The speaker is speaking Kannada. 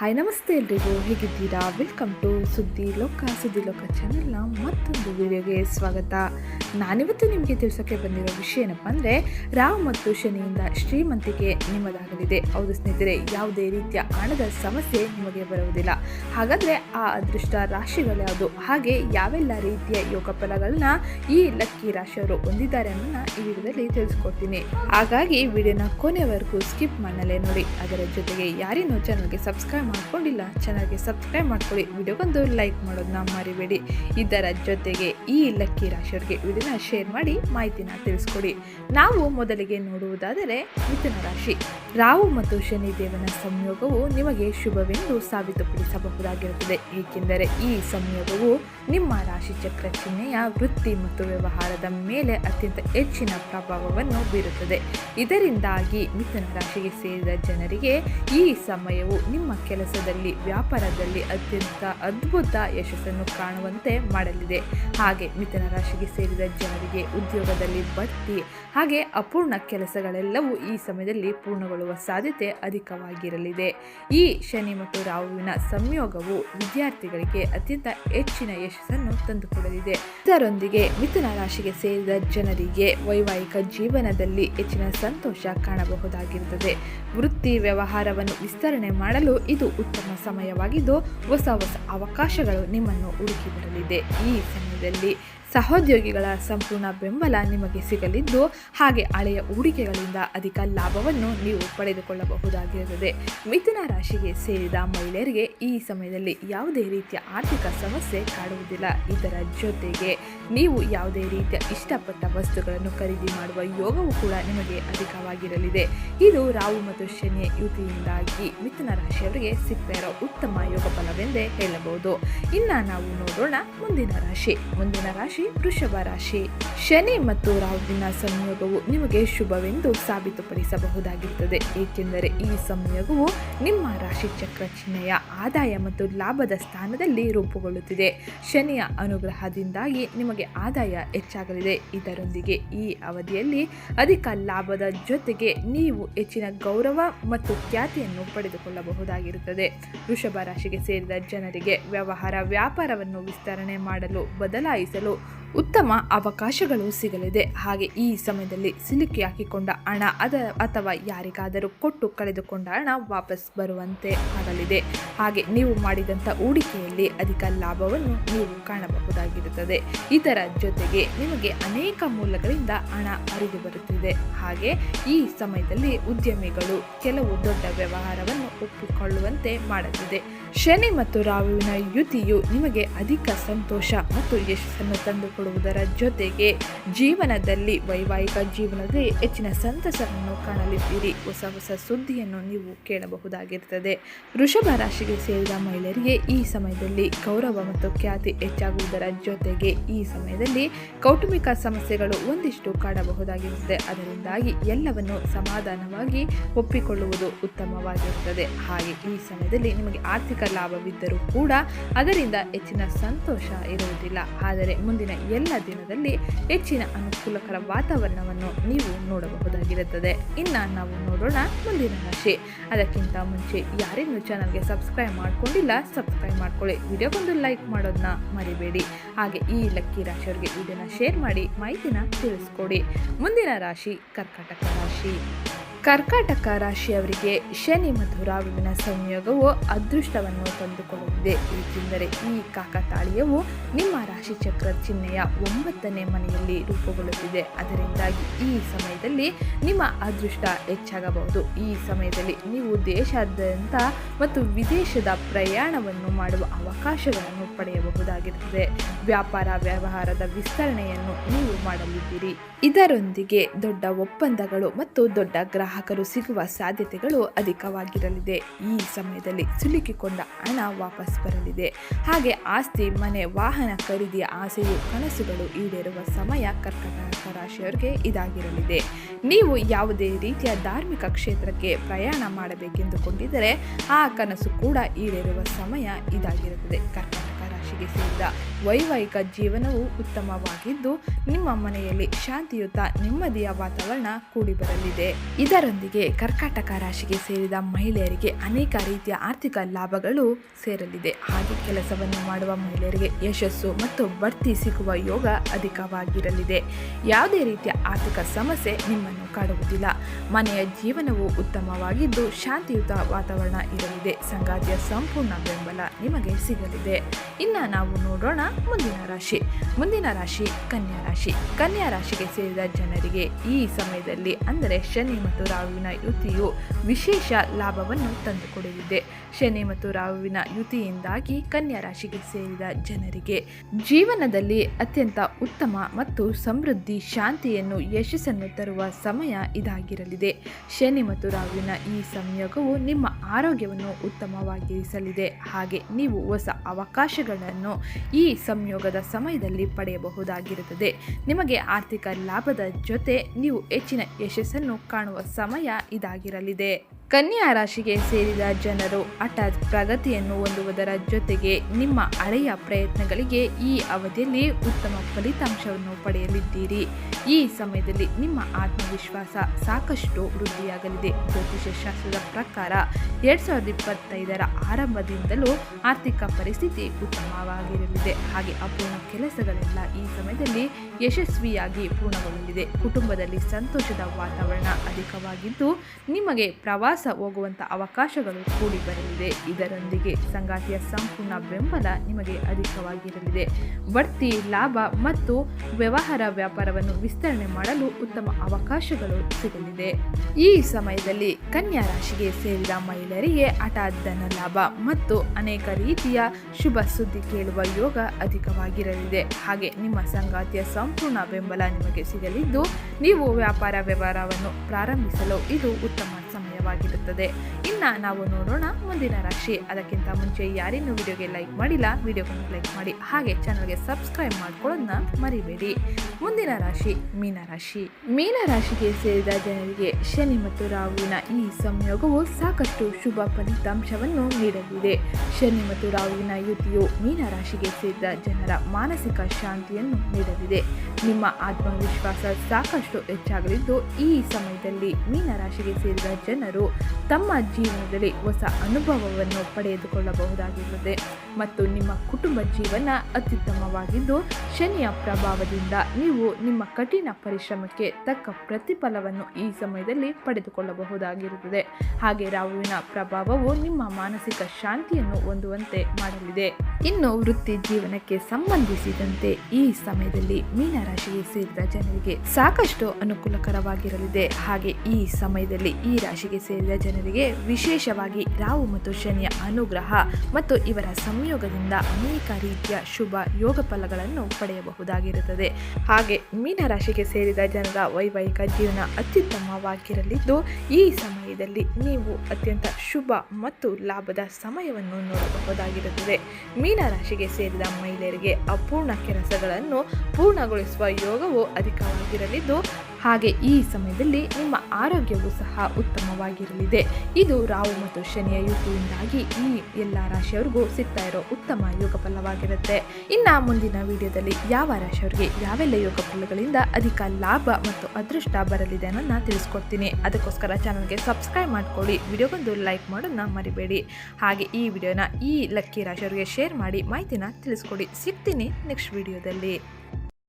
ಹಾಯ್ ನಮಸ್ತೆ ಎಲ್ರಿಗೂ, ಹೇಗಿದ್ದೀರಾ? ವೆಲ್ಕಮ್ ಟು ಸುದ್ದಿ ಲೋಕ ಸುದ್ದಿ ಲೋಕ ಚಾನೆಲ್ನ ಮತ್ತೊಂದು ವಿಡಿಯೋಗೆ ಸ್ವಾಗತ. ನಾನಿವತ್ತು ನಿಮಗೆ ತಿಳಿಸೋಕ್ಕೆ ಬಂದಿರೋ ವಿಷಯ ಏನಪ್ಪ ಅಂದರೆ ರಾವ್ ಮತ್ತು ಶನಿಯಿಂದ ಶ್ರೀಮಂತಿಕೆ ನಿಮ್ಮದಾಗಲಿದೆ. ಹೌದು ಸ್ನೇಹಿತರೆ, ಯಾವುದೇ ರೀತಿಯ ಹಣದ ಸಮಸ್ಯೆ ನಿಮಗೆ ಬರುವುದಿಲ್ಲ. ಹಾಗಾದರೆ ಆ ಅದೃಷ್ಟ ರಾಶಿಗಳು ಯಾವುದು? ಹಾಗೆ ಯಾವೆಲ್ಲ ರೀತಿಯ ಯೋಗ ಫಲಗಳನ್ನ ಈ ಲಕ್ಕಿ ರಾಶಿಯವರು ಹೊಂದಿದ್ದಾರೆ ಅನ್ನೋದನ್ನ ಈ ವಿಡಿಯೋದಲ್ಲಿ ತಿಳಿಸ್ಕೊಡ್ತೀನಿ. ಹಾಗಾಗಿ ವಿಡಿಯೋನ ಕೊನೆವರೆಗೂ ಸ್ಕಿಪ್ ಮಾಡಲೇ ನೋಡಿ. ಅದರ ಜೊತೆಗೆ ಯಾರಿನ್ನೂ ಚಾನಲ್ಗೆ ಸಬ್ಸ್ಕ್ರೈಬ್ ಮಾಡ್ಕೊಂಡಿಲ್ಲ, ಚೆನ್ನಾಗಿ ಸಬ್ಸ್ಕ್ರೈಬ್ ಮಾಡ್ಕೊಳ್ಳಿ. ವಿಡಿಯೋಗೊಂದು ಲೈಕ್ ಮಾಡೋದನ್ನ ಮರಿಬೇಡಿ. ಇದರ ಜೊತೆಗೆ ಈ ಲಕ್ಕಿ ರಾಶಿಯವರಿಗೆ ವಿಡಿಯೋನ ಶೇರ್ ಮಾಡಿ ಮಾಹಿತಿನ ತಿಳಿಸ್ಕೊಡಿ. ನಾವು ಮೊದಲಿಗೆ ನೋಡುವುದಾದರೆ ಮಿಥುನ ರಾಶಿ. ರಾಹು ಮತ್ತು ಶನಿ ದೇವನ ಸಂಯೋಗವು ನಿಮಗೆ ಶುಭವೆಂದು ಸಾಬೀತುಪಡಿಸಬಹುದಾಗಿರುತ್ತದೆ. ಏಕೆಂದರೆ ಈ ಸಂಯೋಗವು ನಿಮ್ಮ ರಾಶಿ ಚಕ್ರ ಚಿಹ್ನೆಯ ವೃತ್ತಿ ಮತ್ತು ವ್ಯವಹಾರದ ಮೇಲೆ ಅತ್ಯಂತ ಹೆಚ್ಚಿನ ಪ್ರಭಾವವನ್ನು ಬೀರುತ್ತದೆ. ಇದರಿಂದಾಗಿ ಮಿಥುನ ರಾಶಿಗೆ ಸೇರಿದ ಜನರಿಗೆ ಈ ಸಮಯವು ನಿಮ್ಮ ಕೆಲಸದಲ್ಲಿ, ವ್ಯಾಪಾರದಲ್ಲಿ ಅತ್ಯಂತ ಅದ್ಭುತ ಯಶಸ್ಸನ್ನು ಕಾಣುವಂತೆ ಮಾಡಲಿದೆ. ಹಾಗೆ ಮಿಥುನ ರಾಶಿಗೆ ಸೇರಿದ ಜನರಿಗೆ ಉದ್ಯೋಗದಲ್ಲಿ ಬಡ್ತಿ ಹಾಗೆ ಅಪೂರ್ಣ ಕೆಲಸಗಳೆಲ್ಲವೂ ಈ ಸಮಯದಲ್ಲಿ ಪೂರ್ಣಗೊಳ್ಳುವ ಸಾಧ್ಯತೆ ಅಧಿಕವಾಗಿರಲಿದೆ. ಈ ಶನಿ ಮತ್ತು ರಾಹುವಿನ ಸಂಯೋಗವು ವಿದ್ಯಾರ್ಥಿಗಳಿಗೆ ಅತ್ಯಂತ ಹೆಚ್ಚಿನ ಯಶಸ್ಸನ್ನು ತಂದುಕೊಡಲಿದೆ. ಇದರೊಂದಿಗೆ ಮಿಥುನ ರಾಶಿಗೆ ಸೇರಿದ ಜನರಿಗೆ ವೈವಾಹಿಕ ಜೀವನದಲ್ಲಿ ಹೆಚ್ಚಿನ ಸಂತೋಷ ಕಾಣಬಹುದಾಗಿರುತ್ತದೆ. ವೃತ್ತಿ ವ್ಯವಹಾರವನ್ನು ವಿಸ್ತರಣೆ ಮಾಡಲು ಇದು ಉತ್ತಮ ಸಮಯವಾಗಿದ್ದು, ಹೊಸ ಹೊಸ ಅವಕಾಶಗಳು ನಿಮ್ಮನ್ನು ಹುಡುಕಿ ಬರಲಿದೆ. ಈ ಸಮಯದಲ್ಲಿ ಸಹೋದ್ಯೋಗಿಗಳ ಸಂಪೂರ್ಣ ಬೆಂಬಲ ನಿಮಗೆ ಸಿಗಲಿದ್ದು, ಹಾಗೆ ಹಳೆಯ ಹೂಡಿಕೆಗಳಿಂದ ಅಧಿಕ ಲಾಭವನ್ನು ನೀವು ಪಡೆದುಕೊಳ್ಳಬಹುದಾಗಿರುತ್ತದೆ. ಮಿಥುನ ರಾಶಿಗೆ ಸೇರಿದ ಮಹಿಳೆಯರಿಗೆ ಈ ಸಮಯದಲ್ಲಿ ಯಾವುದೇ ರೀತಿಯ ಆರ್ಥಿಕ ಸಮಸ್ಯೆ ಕಾಡುವುದಿಲ್ಲ. ಇದರ ಜೊತೆಗೆ ನೀವು ಯಾವುದೇ ರೀತಿಯ ಇಷ್ಟಪಟ್ಟ ವಸ್ತುಗಳನ್ನು ಖರೀದಿ ಮಾಡುವ ಯೋಗವು ಕೂಡ ನಿಮಗೆ ಅಧಿಕವಾಗಿರಲಿದೆ. ಇದು ರಾಹು ಮತ್ತು ಶನಿಯ ಯುತಿಯಿಂದಾಗಿ ಮಿಥುನ ರಾಶಿಯವರಿಗೆ ಇರೋ ಉತ್ತಮ ಯೋಗ ಫಲವೆಂದೇ ಹೇಳಬಹುದು. ಇನ್ನು ನಾವು ನೋಡೋಣ ಮುಂದಿನ ರಾಶಿ. ಮುಂದಿನ ರಾಶಿ ವೃಷಭ ರಾಶಿ. ಶನಿ ಮತ್ತು ರಾಹುವಿನ ಸಂಯೋಗವು ನಿಮಗೆ ಶುಭವೆಂದು ಸಾಬೀತುಪಡಿಸಬಹುದಾಗಿರುತ್ತದೆ. ಏಕೆಂದರೆ ಈ ಸಂಯೋಗವು ನಿಮ್ಮ ರಾಶಿ ಚಕ್ರ ಚಿಹ್ನೆಯ ಆದಾಯ ಮತ್ತು ಲಾಭದ ಸ್ಥಾನದಲ್ಲಿ ರೂಪುಗೊಳ್ಳುತ್ತಿದೆ. ಶನಿಯ ಅನುಗ್ರಹದಿಂದಾಗಿ ನಿಮಗೆ ಆದಾಯ ಹೆಚ್ಚಾಗಲಿದೆ. ಇದರೊಂದಿಗೆ ಈ ಅವಧಿಯಲ್ಲಿ ಅಧಿಕ ಲಾಭದ ಜೊತೆಗೆ ನೀವು ಹೆಚ್ಚಿನ ಗೌರವ ಮತ್ತು ಖ್ಯಾತಿಯನ್ನು ಪಡೆದುಕೊಳ್ಳಬಹುದಾಗಿರುತ್ತದೆ. ವೃಷಭ ರಾಶಿಗೆ ಸೇರಿದ ಜನರಿಗೆ ವ್ಯವಹಾರ ವ್ಯಾಪಾರವನ್ನು ವಿಸ್ತರಣೆ ಮಾಡಲು ಬದಲಾಯಿಸಲು ಉತ್ತಮ ಅವಕಾಶಗಳು ಸಿಗಲಿದೆ. ಹಾಗೆ ಈ ಸಮಯದಲ್ಲಿ ಸಿಲುಕಿ ಹಾಕಿಕೊಂಡ ಹಣ ಅದ ಅಥವಾ ಯಾರಿಗಾದರೂ ಕೊಟ್ಟು ಕಳೆದುಕೊಂಡ ಹಣ ವಾಪಸ್ ಬರುವಂತೆ ಆಗಲಿದೆ. ಹಾಗೆ ನೀವು ಮಾಡಿದಂಥ ಹೂಡಿಕೆಯಲ್ಲಿ ಅಧಿಕ ಲಾಭವನ್ನು ನೀವು ಕಾಣಬಹುದಾಗಿರುತ್ತದೆ. ಇದರ ಜೊತೆಗೆ ನಿಮಗೆ ಅನೇಕ ಮೂಲಗಳಿಂದ ಹಣ ಹರಿದು ಬರುತ್ತಿದೆ. ಹಾಗೆ ಈ ಸಮಯದಲ್ಲಿ ಉದ್ಯಮಿಗಳು ಕೆಲವು ದೊಡ್ಡ ವ್ಯವಹಾರವನ್ನು ಒಪ್ಪಿಕೊಳ್ಳುವಂತೆ ಮಾಡಲಿದೆ. ಶನಿ ಮತ್ತು ರಾಹುವಿನ ಯುತಿಯು ನಿಮಗೆ ಅಧಿಕ ಸಂತೋಷ ಮತ್ತು ಯಶಸ್ಸನ್ನು ತಂದುಕೊಡುವುದರ ಜೊತೆಗೆ ಜೀವನದಲ್ಲಿ ವೈವಾಹಿಕ ಜೀವನದಲ್ಲಿ ಹೆಚ್ಚಿನ ಸಂತಸವನ್ನು ಕಾಣಲಿದ್ದೀರಿ. ಹೊಸ ಹೊಸ ಸುದ್ದಿಯನ್ನು ನೀವು ಕೇಳಬಹುದಾಗಿರುತ್ತದೆ. ವೃಷಭ ರಾಶಿಗೆ ಸೇರಿದ ಮಹಿಳೆಯರಿಗೆ ಈ ಸಮಯದಲ್ಲಿ ಗೌರವ ಮತ್ತು ಖ್ಯಾತಿ ಹೆಚ್ಚಾಗುವುದರ ಜೊತೆಗೆ ಈ ಸಮಯದಲ್ಲಿ ಕೌಟುಂಬಿಕ ಸಮಸ್ಯೆಗಳು ಒಂದಿಷ್ಟು ಕಾಣಬಹುದಾಗಿರುತ್ತದೆ ಅದರಿಂದಾಗಿ ಎಲ್ಲವನ್ನು ಸಮಾಧಾನವಾಗಿ ಒಪ್ಪಿಕೊಳ್ಳುವುದು ಉತ್ತಮವಾಗಿರುತ್ತದೆ. ಹಾಗೆ ಈ ಸಮಯದಲ್ಲಿ ನಿಮಗೆ ಆರ್ಥಿಕ ಲಾಭವಿದ್ದರೂ ಕೂಡ ಅದರಿಂದ ಹೆಚ್ಚಿನ ಸಂತೋಷ ಇರುವುದಿಲ್ಲ. ಆದರೆ ಮುಂದಿನ ಎಲ್ಲ ದಿನದಲ್ಲಿ ಹೆಚ್ಚಿನ ಅನುಕೂಲಕರ ವಾತಾವರಣವನ್ನು ನೀವು ನೋಡಬಹುದಾಗಿರುತ್ತದೆ. ಇನ್ನ ನಾವು ನೋಡೋಣ ಮುಂದಿನ ರಾಶಿ. ಅದಕ್ಕಿಂತ ಮುಂಚೆ ಯಾರಿನ್ನೂ ಚಾನಲ್ಗೆ ಸಬ್ಸ್ಕ್ರೈಬ್ ಮಾಡ್ಕೊಂಡಿಲ್ಲ, ಸಬ್ಸ್ಕ್ರೈಬ್ ಮಾಡ್ಕೊಳ್ಳಿ. ವಿಡಿಯೋಗೊಂದು ಲೈಕ್ ಮಾಡೋದನ್ನ ಮರಿಬೇಡಿ. ಹಾಗೆ ಈ ಲಕ್ಕಿ ರಾಶಿಯವರಿಗೆ ಇದನ್ನು ಶೇರ್ ಮಾಡಿ ಮಾಹಿತಿನ ತಿಳಿಸ್ಕೊಡಿ. ಮುಂದಿನ ರಾಶಿ ಕರ್ಕಾಟಕ ರಾಶಿ. ಕರ್ಕಾಟಕ ರಾಶಿಯವರಿಗೆ ಶನಿ ಮತ್ತು ರಾಹುವಿನ ಸಂಯೋಗವು ಅದೃಷ್ಟವನ್ನು ತಂದುಕೊಳ್ಳುತ್ತಿದೆ. ಏಕೆಂದರೆ ಈ ಕಾಕತಾಳೀಯವು ನಿಮ್ಮ ರಾಶಿ ಚಕ್ರ ಚಿಹ್ನೆಯ ಒಂಬತ್ತನೇ ಮನೆಯಲ್ಲಿ ರೂಪುಗೊಳ್ಳುತ್ತಿದೆ. ಅದರಿಂದಾಗಿ ಈ ಸಮಯದಲ್ಲಿ ನಿಮ್ಮ ಅದೃಷ್ಟ ಹೆಚ್ಚಾಗಬಹುದು. ಈ ಸಮಯದಲ್ಲಿ ನೀವು ದೇಶಾದ್ಯಂತ ಮತ್ತು ವಿದೇಶದ ಪ್ರಯಾಣವನ್ನು ಮಾಡುವ ಅವಕಾಶಗಳನ್ನು ಪಡೆಯಬಹುದಾಗಿರುತ್ತದೆ. ವ್ಯಾಪಾರ ವ್ಯವಹಾರದ ವಿಸ್ತರಣೆಯನ್ನು ನೀವು ಮಾಡಲಿದ್ದೀರಿ. ಇದರೊಂದಿಗೆ ದೊಡ್ಡ ಒಪ್ಪಂದಗಳು ಮತ್ತು ದೊಡ್ಡ ಗ್ರಾಹಕರು ಸಿಗುವ ಸಾಧ್ಯತೆಗಳು ಅಧಿಕವಾಗಿರಲಿದೆ. ಈ ಸಮಯದಲ್ಲಿ ಸಿಲುಕಿಕೊಂಡ ಹಣ ವಾಪಸ್ ಬರಲಿದೆ. ಹಾಗೆ ಆಸ್ತಿ, ಮನೆ, ವಾಹನ ಖರೀದಿಯ ಆಸೆಯು ಕನಸುಗಳು ಈಡೇರುವ ಸಮಯ ಕರ್ಕಟಕ ರಾಶಿಯವರಿಗೆ ಇದಾಗಿರಲಿದೆ. ನೀವು ಯಾವುದೇ ರೀತಿಯ ಧಾರ್ಮಿಕ ಕ್ಷೇತ್ರಕ್ಕೆ ಪ್ರಯಾಣ ಮಾಡಬೇಕೆಂದುಕೊಂಡಿದ್ದರೆ ಆ ಕನಸು ಕೂಡ ಈಡೇರುವ ಸಮಯ ಇದಾಗಿರುತ್ತದೆ. ಕರ್ನಾಟಕ ರಾಶಿಗೆ ಸೇರಿದ ವೈವಾಹಿಕ ಜೀವನವು ಉತ್ತಮವಾಗಿದ್ದು, ನಿಮ್ಮ ಮನೆಯಲ್ಲಿ ಶಾಂತಿಯುತ, ನೆಮ್ಮದಿಯ ವಾತಾವರಣ ಕೂಡಿಬರಲಿದೆ. ಇದರೊಂದಿಗೆ ಕರ್ಕಾಟಕ ರಾಶಿಗೆ ಸೇರಿದ ಮಹಿಳೆಯರಿಗೆ ಅನೇಕ ರೀತಿಯ ಆರ್ಥಿಕ ಲಾಭಗಳು ಸೇರಲಿದೆ. ಹಾಗೆ ಕೆಲಸವನ್ನು ಮಾಡುವ ಮಹಿಳೆಯರಿಗೆ ಯಶಸ್ಸು ಮತ್ತು ಬಡ್ತಿ ಸಿಗುವ ಯೋಗ ಅಧಿಕವಾಗಿರಲಿದೆ. ಯಾವುದೇ ರೀತಿಯ ಆರ್ಥಿಕ ಸಮಸ್ಯೆ ನಿಮ್ಮನ್ನು ಕಾಡುವುದಿಲ್ಲ. ಮನೆಯ ಜೀವನವು ಉತ್ತಮವಾಗಿದ್ದು, ಶಾಂತಿಯುತ ವಾತಾವರಣ ಇರಲಿದೆ. ಸಂಗಾತಿಯ ಸಂಪೂರ್ಣ ಬೆಂಬಲ ನಿಮಗೆ ಸಿಗಲಿದೆ. ಇನ್ನು ನಾವು ನೋಡೋಣ ಮುಂದಿನ ರಾಶಿ. ಮುಂದಿನ ರಾಶಿ ಕನ್ಯಾ ರಾಶಿ. ಕನ್ಯಾ ರಾಶಿಗೆ ಸೇರಿದ ಜನರಿಗೆ ಈ ಸಮಯದಲ್ಲಿ ಅಂದರೆ ಶನಿ ಮತ್ತು ರಾಹುವಿನ ಯುತಿಯು ವಿಶೇಷ ಲಾಭವನ್ನು ತಂದುಕೊಡಲಿದೆ ಶನಿ ಮತ್ತು ರಾಹುವಿನ ಯುತಿಯಿಂದಾಗಿ ಕನ್ಯಾ ರಾಶಿಗೆ ಸೇರಿದ ಜನರಿಗೆ ಜೀವನದಲ್ಲಿ ಅತ್ಯಂತ ಉತ್ತಮ ಮತ್ತು ಸಮೃದ್ಧಿ, ಶಾಂತಿಯನ್ನು, ಯಶಸ್ಸನ್ನು ತರುವ ಸಮಯ ಇದಾಗಿರಲಿದೆ. ಶನಿ ಮತ್ತು ರಾಹುವಿನ ಈ ಸಂಯೋಗವು ನಿಮ್ಮ ಆರೋಗ್ಯವನ್ನು ಉತ್ತಮವಾಗಿರಿಸಲಿದೆ. ಹಾಗೆ ನೀವು ಹೊಸ ಅವಕಾಶಗಳನ್ನು ಈ ಸಂಯೋಗದ ಸಮಯದಲ್ಲಿ ಪಡೆಯಬಹುದಾಗಿರುತ್ತದೆ. ನಿಮಗೆ ಆರ್ಥಿಕ ಲಾಭದ ಜೊತೆ ನೀವು ಹೆಚ್ಚಿನ ಯಶಸ್ಸನ್ನು ಕಾಣುವ ಸಮಯ ಇದಾಗಿರಲಿದೆ. ಕನ್ಯಾ ರಾಶಿಗೆ ಸೇರಿದ ಜನರು ಹಠಾತ್ ಪ್ರಗತಿಯನ್ನು ಹೊಂದುವುದರ ಜೊತೆಗೆ ನಿಮ್ಮ ಹಳೆಯ ಪ್ರಯತ್ನಗಳಿಗೆ ಈ ಅವಧಿಯಲ್ಲಿ ಉತ್ತಮ ಫಲಿತಾಂಶವನ್ನು ಪಡೆಯಲಿದ್ದೀರಿ. ಈ ಸಮಯದಲ್ಲಿ ನಿಮ್ಮ ಆತ್ಮವಿಶ್ವಾಸ ಸಾಕಷ್ಟು ವೃದ್ಧಿಯಾಗಲಿದೆ. ಜ್ಯೋತಿಷ್ಯ ಶಾಸ್ತ್ರದ ಪ್ರಕಾರ ಎರಡ್ ಸಾವಿರದ ಇಪ್ಪತ್ತೈದರ ಆರಂಭದಿಂದಲೂ ಆರ್ಥಿಕ ಪರಿಸ್ಥಿತಿ ಉತ್ತಮವಾಗಿರಲಿದೆ. ಹಾಗೆ ಅಪೂರ್ಣ ಕೆಲಸಗಳೆಲ್ಲ ಈ ಸಮಯದಲ್ಲಿ ಯಶಸ್ವಿಯಾಗಿ ಪೂರ್ಣಗೊಳ್ಳಲಿದೆ ಕುಟುಂಬದಲ್ಲಿ ಸಂತೋಷದ ವಾತಾವರಣ ಅಧಿಕವಾಗಿದ್ದು, ನಿಮಗೆ ಪ್ರವಾಸ ಹೋಗುವಂಥ ಅವಕಾಶಗಳು ಕೂಡಿ ಬರಲಿದೆ. ಇದರೊಂದಿಗೆ ಸಂಗಾತಿಯ ಸಂಪೂರ್ಣ ಬೆಂಬಲ ನಿಮಗೆ ಅಧಿಕವಾಗಿರಲಿದೆ. ಬಡ್ತಿ, ಲಾಭ ಮತ್ತು ವ್ಯವಹಾರ ವ್ಯಾಪಾರವನ್ನು ವಿಸ್ತರಣೆ ಮಾಡಲು ಉತ್ತಮ ಅವಕಾಶಗಳು ಸಿಗಲಿದೆ. ಈ ಸಮಯದಲ್ಲಿ ಕನ್ಯಾ ರಾಶಿಗೆ ಸೇರಿದ ಮಹಿಳೆಯರಿಗೆ ಹಠಾತ್ ಧನ ಲಾಭ ಮತ್ತು ಅನೇಕ ರೀತಿಯ ಶುಭ ಸುದ್ದಿ ಕೇಳುವ ಯೋಗ ಅಧಿಕವಾಗಿರಲಿದೆ. ಹಾಗೆ ನಿಮ್ಮ ಸಂಗಾತಿಯ ಸಂಪೂರ್ಣ ಬೆಂಬಲ ನಿಮಗೆ ಸಿಗಲಿದ್ದು, ನೀವು ವ್ಯಾಪಾರ ವ್ಯವಹಾರವನ್ನು ಪ್ರಾರಂಭಿಸಲು ಇದು ಉತ್ತಮ ಸಮಯವಾಗಿರುತ್ತದೆ ಇನ್ನ ನಾವು ನೋಡೋಣ ಮುಂದಿನ ರಾಶಿ. ಅದಕ್ಕಿಂತ ಮುಂಚೆ ಯಾರಿನ್ನೂ ವಿಡಿಯೋಗೆ ಲೈಕ್ ಮಾಡಿಲ್ಲ ವಿಡಿಯೋವನ್ನು ಲೈಕ್ ಮಾಡಿ. ಹಾಗೆ ಚಾನಲ್ಗೆ ಸಬ್ಸ್ಕ್ರೈಬ್ ಮಾಡ್ಕೊಳ್ಳೋದನ್ನ ಮರಿಬೇಡಿ. ಮುಂದಿನ ರಾಶಿ ಮೀನರಾಶಿ ಮೀನರಾಶಿಗೆ ಸೇರಿದ ಜನರಿಗೆ ಶನಿ ಮತ್ತು ರಾಹುವಿನ ಈ ಸಂಯೋಗವು ಸಾಕಷ್ಟು ಶುಭ ಫಲಿತಾಂಶವನ್ನು ನೀಡಲಿದೆ. ಶನಿ ಮತ್ತು ರಾಹುವಿನ ಯುತಿಯು ಮೀನರಾಶಿಗೆ ಸೇರಿದ ಜನರ ಮಾನಸಿಕ ಶಾಂತಿಯನ್ನು ನೀಡಲಿದೆ. ನಿಮ್ಮ ಆತ್ಮವಿಶ್ವಾಸ ಸಾಕಷ್ಟು ಹೆಚ್ಚಾಗಲಿದ್ದು, ಈ ಸಮಯದಲ್ಲಿ ಮೀನರಾಶಿಗೆ ಸೇರಿದ ಜನರು ತಮ್ಮ ಜೀವನದಲ್ಲಿ ಹೊಸ ಅನುಭವವನ್ನು ಪಡೆದುಕೊಳ್ಳಬಹುದಾಗಿರುತ್ತದೆ. ಮತ್ತು ನಿಮ್ಮ ಕುಟುಂಬ ಜೀವನ ಅತ್ಯುತ್ತಮವಾಗಿದ್ದು ಶನಿಯ ಪ್ರಭಾವದಿಂದ ನೀವು ನಿಮ್ಮ ಕಠಿಣ ಪರಿಶ್ರಮಕ್ಕೆ ತಕ್ಕ ಪ್ರತಿಫಲವನ್ನು ಈ ಸಮಯದಲ್ಲಿ ಪಡೆದುಕೊಳ್ಳಬಹುದಾಗಿರುತ್ತದೆ. ಹಾಗೆ ರಾಹುವಿನ ಪ್ರಭಾವವು ನಿಮ್ಮ ಮಾನಸಿಕ ಶಾಂತಿಯನ್ನು ಹೊಂದುವಂತೆ ಮಾಡಲಿದೆ. ಇನ್ನು ವೃತ್ತಿ ಜೀವನಕ್ಕೆ ಸಂಬಂಧಿಸಿದಂತೆ ಈ ಸಮಯದಲ್ಲಿ ಮೀನರಾಶಿಗೆ ಸೇರಿದ ಜನರಿಗೆ ಸಾಕಷ್ಟು ಅನುಕೂಲಕರವಾಗಿರಲಿದೆ. ಹಾಗೆ ಈ ಸಮಯದಲ್ಲಿ ಈ ರಾಶಿಗೆ ಸೇರಿದ ಜನರಿಗೆ ವಿಶೇಷವಾಗಿ ರಾಹು ಮತ್ತು ಶನಿಯ ಅನುಗ್ರಹ ಮತ್ತು ಇವರ ಸಂಯೋಗದಿಂದ ಅನೇಕ ರೀತಿಯ ಶುಭ ಯೋಗ ಫಲಗಳನ್ನು ಪಡೆಯಬಹುದಾಗಿರುತ್ತದೆ. ಹಾಗೆ ಮೀನರಾಶಿಗೆ ಸೇರಿದ ಜನರ ವೈವಾಹಿಕ ಜೀವನ ಅತ್ಯುತ್ತಮವಾಗಿರಲಿದ್ದು, ಈ ಸಮಯದಲ್ಲಿ ನೀವು ಅತ್ಯಂತ ಶುಭ ಮತ್ತು ಲಾಭದ ಸಮಯವನ್ನು ನೋಡಬಹುದಾಗಿರುತ್ತದೆ. ಮೀನರಾಶಿಗೆ ಸೇರಿದ ಮಹಿಳೆಯರಿಗೆ ಅಪೂರ್ಣ ಕೆಲಸಗಳನ್ನು ಪೂರ್ಣಗೊಳಿಸುವ ಯೋಗವು ಅಧಿಕವಾಗಿರಲಿದ್ದು ಹಾಗೆ ಈ ಸಮಯದಲ್ಲಿ ನಿಮ್ಮ ಆರೋಗ್ಯವು ಸಹ ಉತ್ತಮವಾಗಿರಲಿದೆ. ಇದು ರಾಹು ಮತ್ತು ಶನಿಯ ಯುತಿಯಿಂದಾಗಿ ಈ ಎಲ್ಲ ರಾಶಿಯವರಿಗೂ ಸಿಗ್ತಾ ಇರೋ ಉತ್ತಮ ಯೋಗ ಫಲವಾಗಿರುತ್ತೆ ಇನ್ನ ಮುಂದಿನ ವಿಡಿಯೋದಲ್ಲಿ ಯಾವ ರಾಶಿಯವರಿಗೆ ಯಾವೆಲ್ಲ ಯೋಗ ಫಲಗಳಿಂದ ಅಧಿಕ ಲಾಭ ಮತ್ತು ಅದೃಷ್ಟ ಬರಲಿದೆ ಅನ್ನೋದನ್ನ ತಿಳಿಸ್ಕೊಡ್ತೀನಿ. ಅದಕ್ಕೋಸ್ಕರ ಚಾನಲ್ಗೆ ಸಬ್ಸ್ಕ್ರೈಬ್ ಮಾಡ್ಕೊಳ್ಳಿ. ವಿಡಿಯೋಗೊಂದು ಲೈಕ್ ಮಾಡೋದನ್ನ ಮರಿಬೇಡಿ. ಹಾಗೆ ಈ ವಿಡಿಯೋನ ಈ ಲಕ್ಕಿ ರಾಶಿಯವರಿಗೆ ಶೇರ್ ಮಾಡಿ ಮಾಹಿತಿನ ತಿಳಿಸ್ಕೊಡಿ. ಸಿಗ್ತೀನಿ ನೆಕ್ಸ್ಟ್ ವಿಡಿಯೋದಲ್ಲಿ.